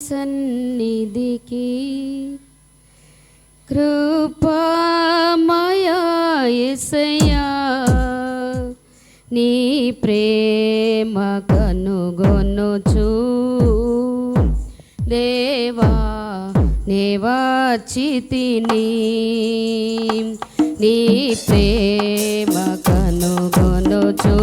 సన్నిధికి కృపామయసయ్యా నీ ప్రేమ కనుగొనుచు. దేవా నివాచితిని నీ ప్రేమ కనుగొనుచూ.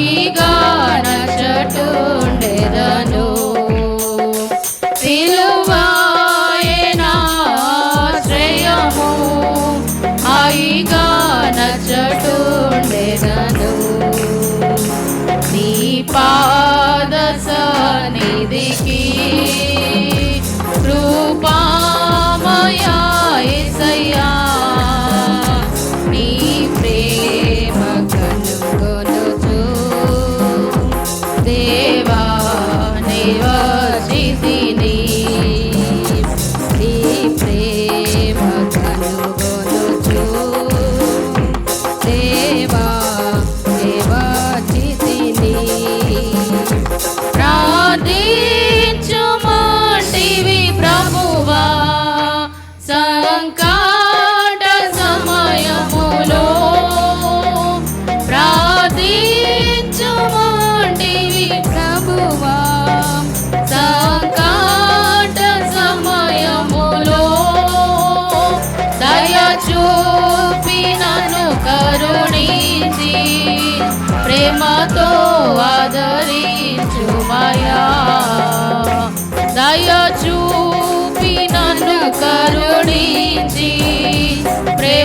హాయిగా నచ్చటుండెదను సిలువాయనా ఆశ్రయము హాయిగా నచ్చటుండెదను నీ పాద సన్నిధికి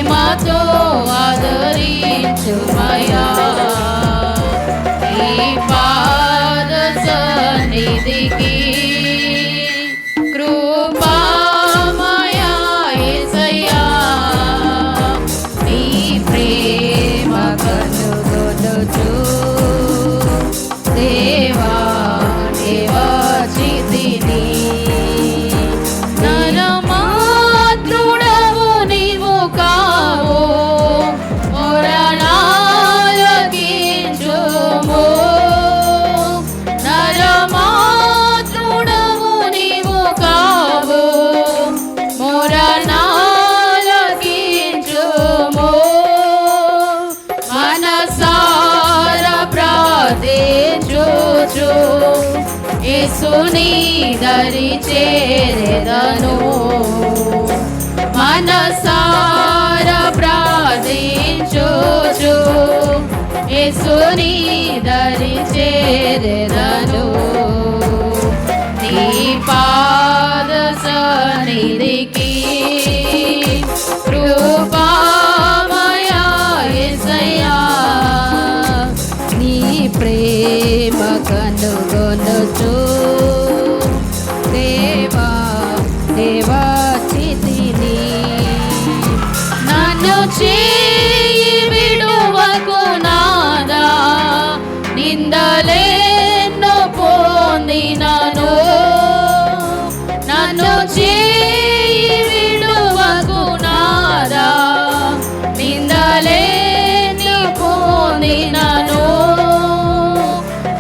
Mother. యేసుని దరి చేరెదను. మనసార ప్రార్థించుచు. యేసుని దరి చేరెదను. నీ పాద సన్నిధికి కృపామయా నీ ప్రేమ కనుగొనుచు. నను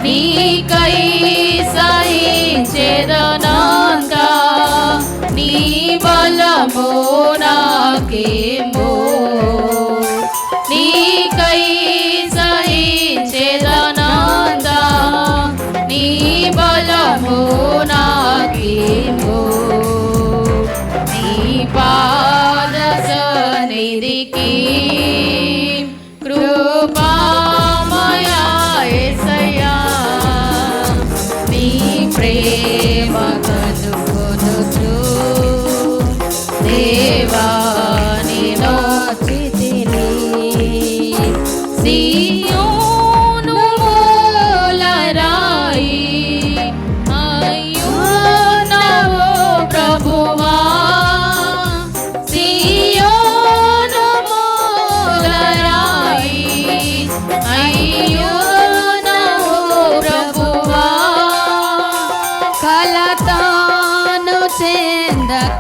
నీకై సహించెదనాక నీ బలము నాకేమో? నీకై సహించెదనాక నీ బలము నాకేమో? నీ పాద సన్నిధికి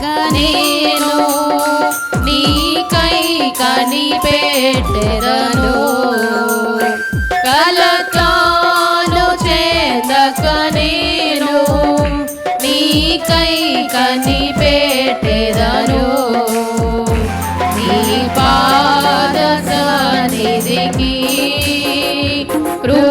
నేను నీకై కనిపెట్టెరను కలతాను చేదక నేను నీకై కనిపెట్టెరను నీ పాద సన్నిధికి రూ